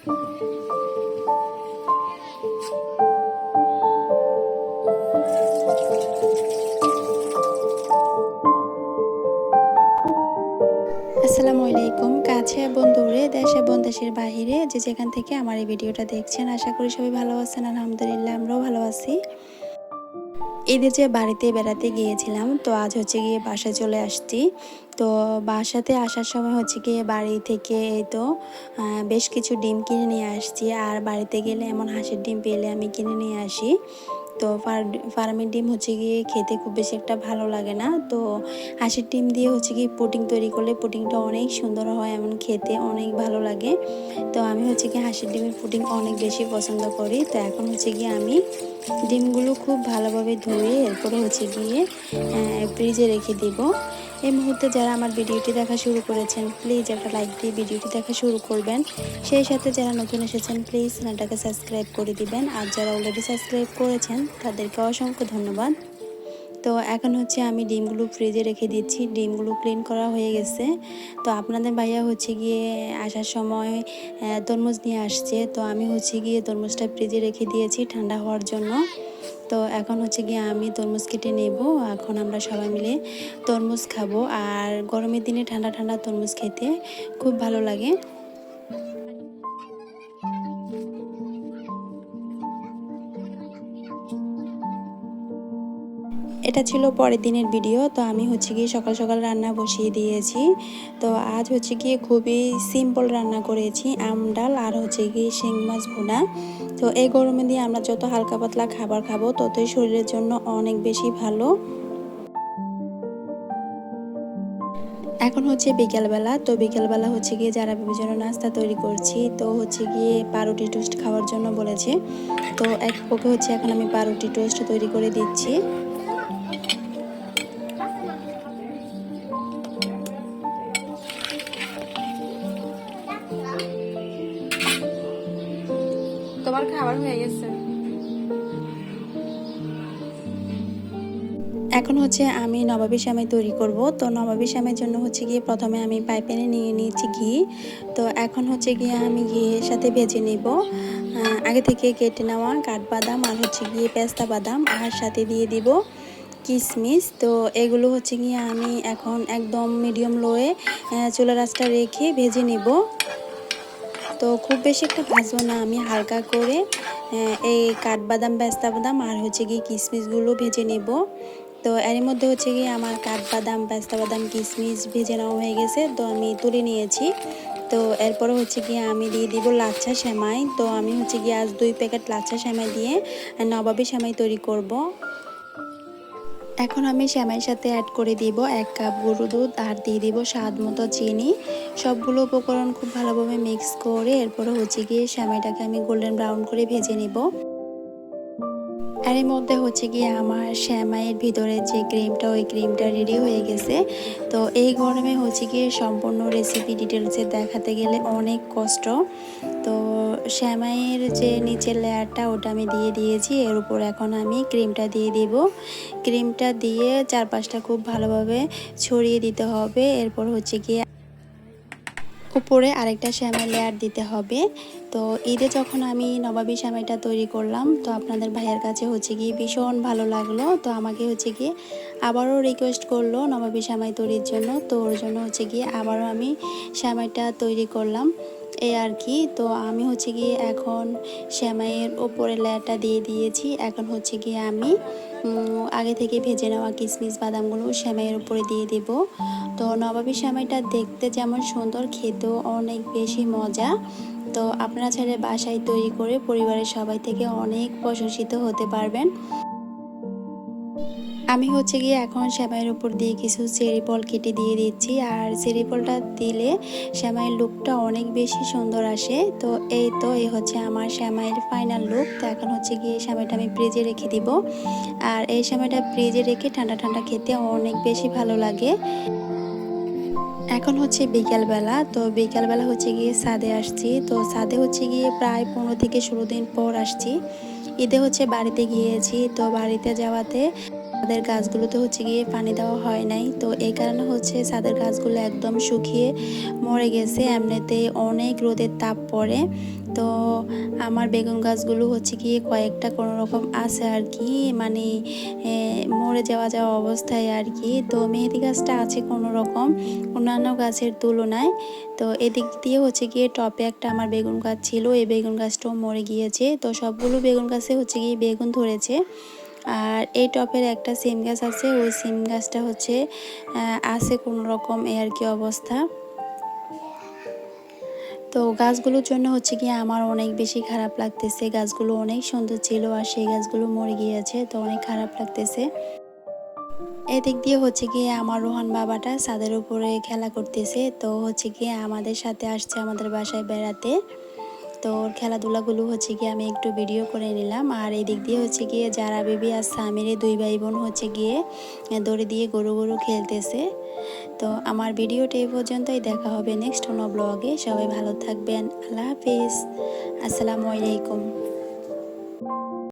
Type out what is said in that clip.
আসসালামু আলাইকুম। কাছে এবং দূরে, দেশ এবং দেশের বাহিরে যে যেখান থেকে আমার এই ভিডিওটা দেখছেন, আশা করি সবাই ভালো আছেন। আলহামদুলিল্লাহ, আমরাও ভালো আছি। ঈদের যে বাড়িতে বেড়াতে গিয়েছিলাম, তো আজ হচ্ছে গিয়ে বাসায় চলে আসছি। তো বাসাতে আসার সময় হচ্ছে গিয়ে বাড়ি থেকে তো বেশ কিছু ডিম কিনে নিয়ে আসছি। আর বাড়িতে গেলে এমন হাঁসের ডিম পেলে আমি কিনে নিয়ে আসি। তো ফার- ফার্মের ডিম হচ্ছে গিয়ে খেতে খুব বেশি একটা ভালো লাগে না। তো হাঁসের ডিম দিয়ে হচ্ছে কি পুডিং তৈরি করলে পুডিংটা অনেক সুন্দর হয়, এমন খেতে অনেক ভালো লাগে। তো আমি হচ্ছে কি হাঁসের ডিমের পুডিং অনেক বেশি পছন্দ করি। তো এখন হচ্ছে গিয়ে আমি ডিমগুলো খুব ভালোভাবে ধুয়ে এরপরে হচ্ছে গিয়ে ফ্রিজে রেখে দিব। এই মুহূর্তে যারা আমার ভিডিওটি দেখা শুরু করেছেন প্লিজ একটা লাইক দিয়ে ভিডিওটি দেখা শুরু করবেন। সেই সাথে যারা নতুন এসেছেন প্লিজ চ্যানেলটাকে সাবস্ক্রাইব করে দিবেন। আর যারা অলরেডি সাবস্ক্রাইব করেছেন তাদেরকে অসংখ্য ধন্যবাদ। তো এখন হচ্ছে আমি ডিমগুলো ফ্রিজে রেখে দিচ্ছি। ডিমগুলো ক্লিন করা হয়ে গেছে। তো আপনাদের ভাইয়া হচ্ছে গিয়ে আসার সময় তরমুজ নিয়ে আসছে। তো আমি হচ্ছে গিয়ে তরমুজটা ফ্রিজে রেখে দিয়েছি ঠান্ডা হওয়ার জন্য। তো এখন হচ্ছে গিয়ে আমি তরমুজ কেটে নেব। এখন আমরা সবাই মিলে তরমুজ খাব। আর গরমের দিনে ঠান্ডা ঠান্ডা তরমুজ খেতে খুব ভালো লাগে। এটা ছিল পরের দিনের ভিডিও, তো আমি হচ্ছে গিয়ে সকাল সকাল রান্না বসিয়ে দিয়েছি। তো আজ হচ্ছে গিয়ে খুবই সিম্পল রান্না করেছি, আম ডাল আর হচ্ছে গিয়ে শিং মাছ ভুনা। তো এই গরমে দিয়ে আমরা যত হালকা পাতলা খাবার খাব, ততই শরীরের জন্য অনেক বেশি ভালো। এখন হচ্ছে বিকেলবেলা, তো বিকেলবেলা হচ্ছে গিয়ে যারা বিভিন্ন নাস্তা তৈরি করছি, তো হচ্ছে গিয়ে পাউরুটি টোস্ট খাওয়ার জন্য বলেছে। তো এক পক্ষে হচ্ছে এখন আমি পাউরুটি টোস্ট তৈরি করে দিচ্ছি। তোমার খাবার হয়ে গেছে। এখন হচ্ছে আমি নবাবী শ্যামাই তৈরি করব। তো নবাবী শ্যামের জন্য হচ্ছে গিয়ে প্রথমে আমি পাইপ্যানে নিয়ে নিয়েছি ঘি। তো এখন হচ্ছে গিয়ে আমি ঘিয়ের সাথে ভেজে নেব। আগে থেকে কেটে নেওয়া কাঠবাদাম আর হচ্ছে গিয়ে পেস্তা বাদাম আর সাথে দিয়ে দিব। কিশমিশ তো এগুলো হচ্ছে গিয়ে আমি এখন একদম মিডিয়াম লোয়ে চুলা রাসটা রেখে ভেজে নেব। তো খুব বেশি একটা ভাজবো না আমি, হালকা করে এই কাঠবাদাম পেস্তা বাদাম আর হচ্ছে গিয়ে কিশমিশগুলো ভেজে নেব। তো এর মধ্যে হচ্ছে গিয়ে আমার কাঠবাদাম পেস্তা বাদাম কিশমিশ ভেজে নেওয়া হয়ে গেছে, তো আমি তুলে নিয়েছি। তো এরপরে হচ্ছে গিয়ে আমি দিয়ে দিব লাচ্ছা সেমাই। তো আমি হচ্ছে গিয়ে আজ দুই প্যাকেট লাচ্ছা সেমাই দিয়ে নবাবী সেমাই তৈরি করব। এখন আমি শ্যামাইয়ের সাথে অ্যাড করে দিব এক কাপ গরু দুধ, আর দিয়ে দিব স্বাদ মতো চিনি। সবগুলো উপকরণ খুব ভালোভাবে মিক্স করে, এরপরে হচ্ছে গিয়ে শ্যামাইটাকে আমি গোল্ডেন ব্রাউন করে ভেজে নিব। আর এর মধ্যে হচ্ছে গিয়ে আমার শ্যামাইয়ের ভিতরে যে ক্রিমটা, ওই ক্রিমটা রেডি হয়ে গেছে। তো এই গরমে হচ্ছে গিয়ে সম্পূর্ণ রেসিপি ডিটেলসে দেখাতে গেলে অনেক কষ্ট। তো শ্যামাইয়ের যে নিচের লেয়ারটা, ওটা আমি দিয়ে দিয়েছি। এর উপর এখন আমি ক্রিমটা দিয়ে দিব। ক্রিমটা দিয়ে চারপাশটা খুব ভালোভাবে ছড়িয়ে দিতে হবে। এরপর হচ্ছে গিয়ে উপরে আরেকটা শ্যামের লেয়ার দিতে হবে। তো ঈদে যখন আমি নবাবী শ্যামাইটা তৈরি করলাম, তো আপনাদের ভাইয়ের কাছে হচ্ছে গিয়ে ভীষণ ভালো লাগল। তো আমাকে হচ্ছে গিয়ে আবারও রিকোয়েস্ট করল নবাবী শ্যামাই তৈরির জন্য। তো ওর জন্য হচ্ছে গিয়ে আবারও আমি শ্যামাইটা তৈরি করলাম। এই আর কি। তো আমি হচ্ছে গিয়ে এখন শ্যামাইয়ের ওপরে লেয়ারটা দিয়ে দিয়েছি। এখন হচ্ছে গিয়ে আমি আগে থেকে ভেজে নেওয়া কিশমিশ বাদামগুলো শ্যামাইয়ের উপরে দিয়ে দেব। তো নবাবী শ্যামাইটা দেখতে যেমন সুন্দর, খেতেও অনেক বেশি মজা। তো আপনারা চাইলে বাসায় তৈরি করে পরিবারের সবাই থেকে অনেক প্রশংসিত হতে পারবেন। আমি হচ্ছে গিয়ে এখন শ্যামাইয়ের উপর দিয়ে কিছু চেরি ফল কেটে দিয়ে দিচ্ছি। আর চেরি ফলটা দিলে শ্যামাইয়ের লুকটা অনেক বেশি সুন্দর আসে। তো এই তো, এই হচ্ছে আমার শ্যামাইয়ের ফাইনাল লুক তো এখন হচ্ছে গিয়ে শ্যামাইটা আমি ফ্রিজে রেখে দিব। আর এই শ্যামাইটা ফ্রিজে রেখে ঠান্ডা ঠান্ডা খেতে অনেক বেশি ভালো লাগে। এখন হচ্ছে বিকেলবেলা, তো বিকেলবেলা হচ্ছে গিয়ে সাদে আসছি। তো সাদে হচ্ছে গিয়ে প্রায় পনেরো থেকে ষোলো দিন পর আসছি। ঈদে হচ্ছে বাড়িতে গিয়েছি। তো বাড়িতে যাওয়াতে তাদের গাছগুলোতে হচ্ছে গিয়ে পানি দেওয়া হয় নাই। তো এই কারণে হচ্ছে ছাদের গাছগুলো একদম শুকিয়ে মরে গেছে। এমনিতে অনেক রোদের তাপ পড়ে। তো আমার বেগুন গাছগুলো হচ্ছে গিয়ে কয়েকটা কোনো রকম আছে আর কি। মানে মরে যাওয়া যাওয়া অবস্থায় আর কি। তো মেহেদি গাছটা আছে কোনো রকম, অন্যান্য গাছের তুলনায়। তো এদিক দিয়ে হচ্ছে গিয়ে টপে একটা আমার বেগুন গাছ ছিল, এই বেগুন গাছটাও মরে গিয়েছে। তো সবগুলো বেগুন গাছে হচ্ছে গিয়ে বেগুন ধরেছে। আর এই টপের একটা সিম গাছ আছে, ওই সিম গাছটা হচ্ছে আছে কোনো রকম এই আর কি অবস্থা। তো গাছগুলোর জন্য হচ্ছে কি আমার অনেক বেশি খারাপ লাগতেছে, গাছগুলো অনেক সুন্দর ছিল আর সেই গাছগুলো মরে গিয়েছে, তো অনেক খারাপ লাগতেছে। এদিক দিয়ে হচ্ছে গিয়ে আমার রোহান বাবাটা ছাদের উপরে খেলা করতেছে, তো হচ্ছে গিয়ে আমাদের সাথে আসছে আমাদের বাসায় বেড়াতে। তো ওর খেলাধুলাগুলো হচ্ছে গিয়ে আমি একটু ভিডিও করে নিলাম। আর এই দিক দিয়ে হচ্ছে গিয়ে যারা বেবি আর সামিরে দুই ভাই বোন হচ্ছে গিয়ে দড়ি দিয়ে গরু গরু খেলতেছে। তো আমার ভিডিওটা এই পর্যন্তই, দেখা হবে নেক্সট কোনো ব্লগে সবাই ভালো থাকবেন, আল্লাহ হাফিজ। আসসালামু আলাইকুম।